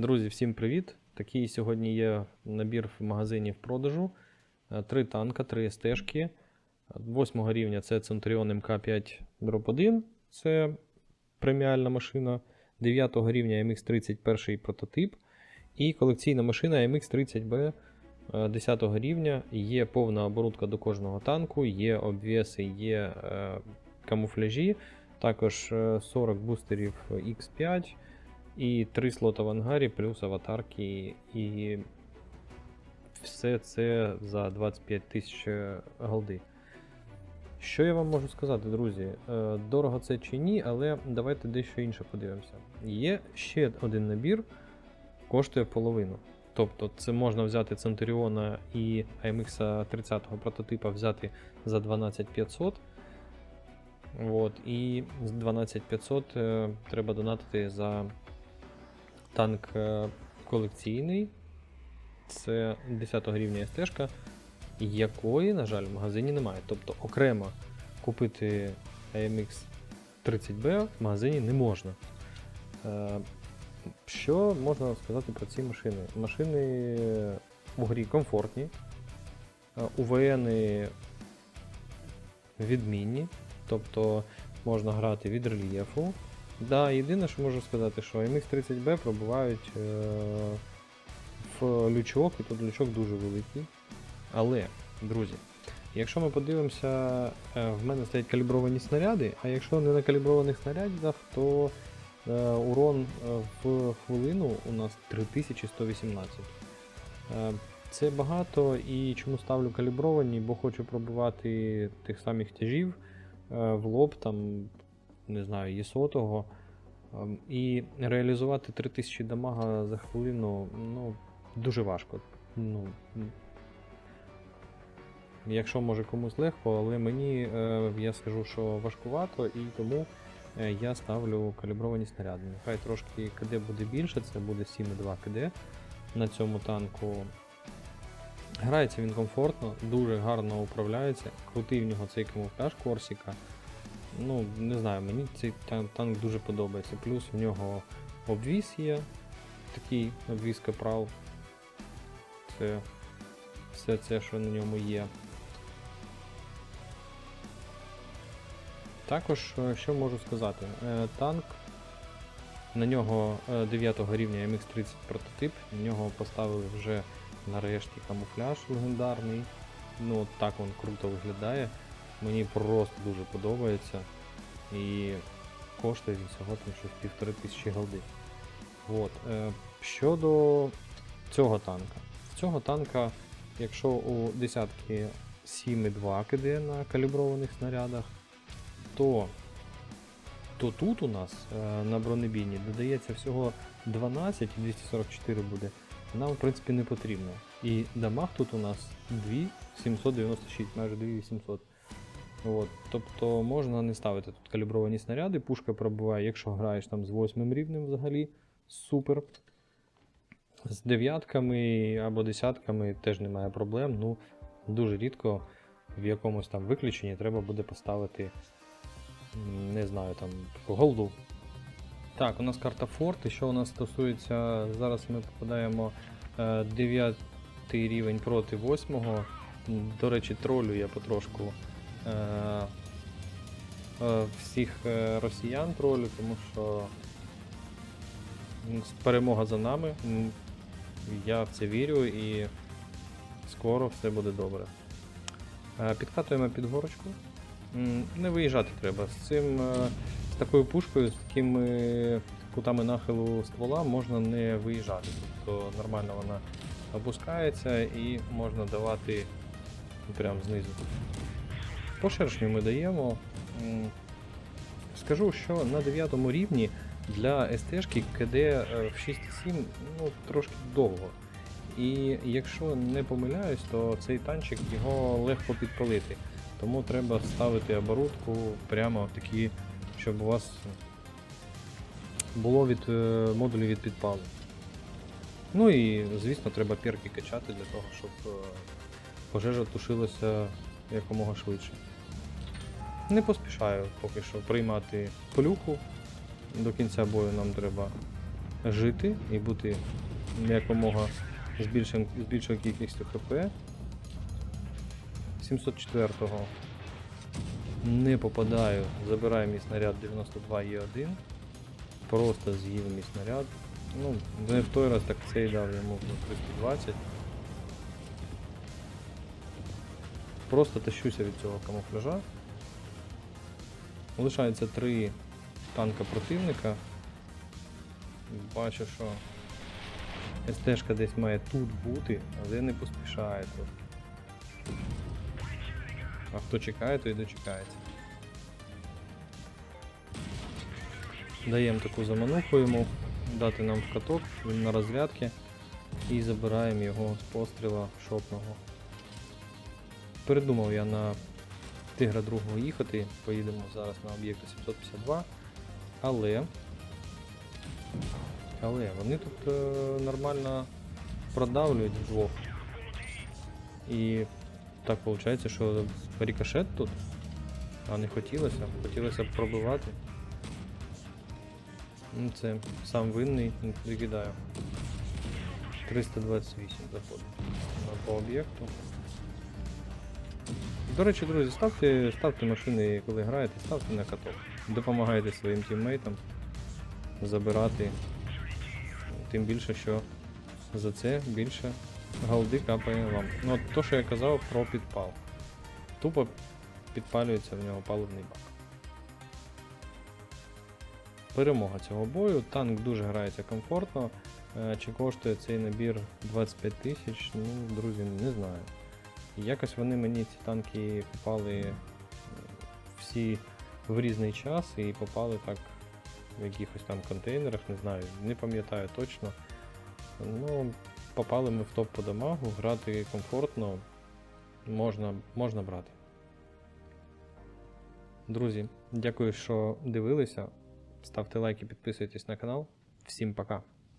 Друзі, всім привіт! Такий сьогодні є набір в магазині в продажу. Е, Три танка, три стежки. Восьмого рівня це Centurion MK5 1, це преміальна машина. 9 рівня MX30 перший прототип. І колекційна машина MX30B 10 рівня. Є повна оборудка до кожного танку, є обвіси, є е, камуфляжі. Також е, 40 бустерів X5 і 3 слота в ангарі, плюс аватарки. І все це за 25 тисяч голди. Що я вам можу сказати, друзі? Е, Дорого це чи ні, але давайте дещо інше подивимося. Є ще один набір, коштує половину. Тобто це можна взяти Centurion і AMX 30 прототипа взяти за 12500. От, і з 12500 е, треба донатити за танк е, колекційний. Це 10 рівня СТ, якої, на жаль, в магазині немає. Тобто окремо купити AMX 30B в магазині не можна. Е, Що можна сказати про ці машини? Машини у грі комфортні, е, УВН відмінні, тобто можна грати від рельєфу. Да, єдине, що можу сказати, що MX30B пробувають е, в лючок, і тут лючок дуже великий. Але, друзі, якщо ми подивимося, е, в мене стоять калібровані снаряди, а якщо не на каліброваних снарядах, то е, урон е, в хвилину у нас 3118. Е, це багато і чому ставлю калібровані, бо хочу пробувати тих самих тяжів е, в лоб, там, не знаю, є сотого. Ем, І реалізувати 3000 дамага за хвилину ну, дуже важко. Ну, якщо може комусь легко, але мені е, я скажу, що важкувато, і тому е, я ставлю калібровані снаряди. Нехай трошки КД буде більше, це буде 7,2 КД на цьому танку. Грається він комфортно, дуже гарно управляється. Крутий в нього цей камуфляж Корсіка. Ну, не знаю, мені цей танк дуже подобається. Плюс в нього обвіз є. Такий обвіз капрал. Це все це, що на ньому є. Також, е, що можу сказати, Е, танк. На нього 9 рівня MX30 прототип, на нього поставили вже нарешті камуфляж легендарний. Ну, от так він круто виглядає. Мені просто дуже подобається. І коштує він всього там щось півтори тисячі голди. От. Е, щодо цього танка. Цього танка, якщо у десятки 7,2 киде на каліброваних снарядах, то, то тут у нас е, на бронебійні додається всього 12 і 244 буде. Нам в принципі не потрібно. І дамаг тут у нас 2796, майже 2800. От, тобто можна не ставити тут калібровані снаряди, пушка пробиває, якщо граєш там з 8 рівнем взагалі, супер. З дев'ятками або десятками теж немає проблем. Ну, дуже рідко в якомусь там виключенні треба буде поставити, не знаю, там голду. Так, у нас карта форт. І що у нас стосується, зараз ми попадаємо 9 рівень проти 8. До речі, тролю я потрошку е, е, всіх е, росіян тролю, тому що перемога за нами. Я в це вірю і скоро все буде добре. Е, Підкатуємо під горочку. Не виїжджати треба. З цим е, з такою пушкою, з такими кутами нахилу ствола можна не виїжджати. Тобто нормально вона опускається і можна давати прямо знизу. По шершню ми даємо. Скажу, що на 9 рівні для СТ-шки КД е, в 6,7 ну, трошки довго. І якщо не помиляюсь, то цей танчик його легко підпалити. Тому треба ставити оборудку прямо такі, щоб у вас було від е, модулів від підпалу. Ну і, звісно, треба перки качати для того, щоб е, пожежа тушилася якомога швидше. Не поспішаю поки що приймати плюху. До кінця бою нам треба жити і бути якомога з, більшим, з більшою кількістю ХП. 704-го не попадаю, забираю мій снаряд 92 Е1. Просто з'їв мій снаряд. Ну, не в той раз, так цей дав йому 320. Просто тащуся від цього камуфляжа. Лишається три танка противника. Бачу, що СТшка десь має тут бути, але не поспішає тут. А хто чекає, той дочекається. Даємо таку замануху йому, дати нам в каток, він на розрядки і забираємо його з постріла шопного. Передумав я на тигра другого їхати, поїдемо зараз на об'єкт 752, але. Але вони тут е, нормально продавлюють вдвох. І так виходить, що рикошет тут, а не хотілося. Хотілося б пробивати. Ну, це сам винний, викидаю. 328 заходить по об'єкту. До речі, друзі, ставте, ставте машини, коли граєте, ставте на каток. Допомагайте своїм тіммейтам забирати. Тим більше, що за це більше голди капає вам. Ну от то, що я казав про підпал. Тупо підпалюється в нього паливний бак. Перемога цього бою. Танк дуже грається комфортно. Е, Чи коштує цей набір 25 тисяч? Ну, друзі, не знаю. Якось вони мені ці танки попали е, всі в різний час і попали так в якихось там контейнерах, не знаю, не пам'ятаю точно. Ну, попали ми в топ по дамагу, грати комфортно, можна, можна брати. Друзі, дякую, що дивилися. Ставте лайки, підписуйтесь на канал. Всім пока!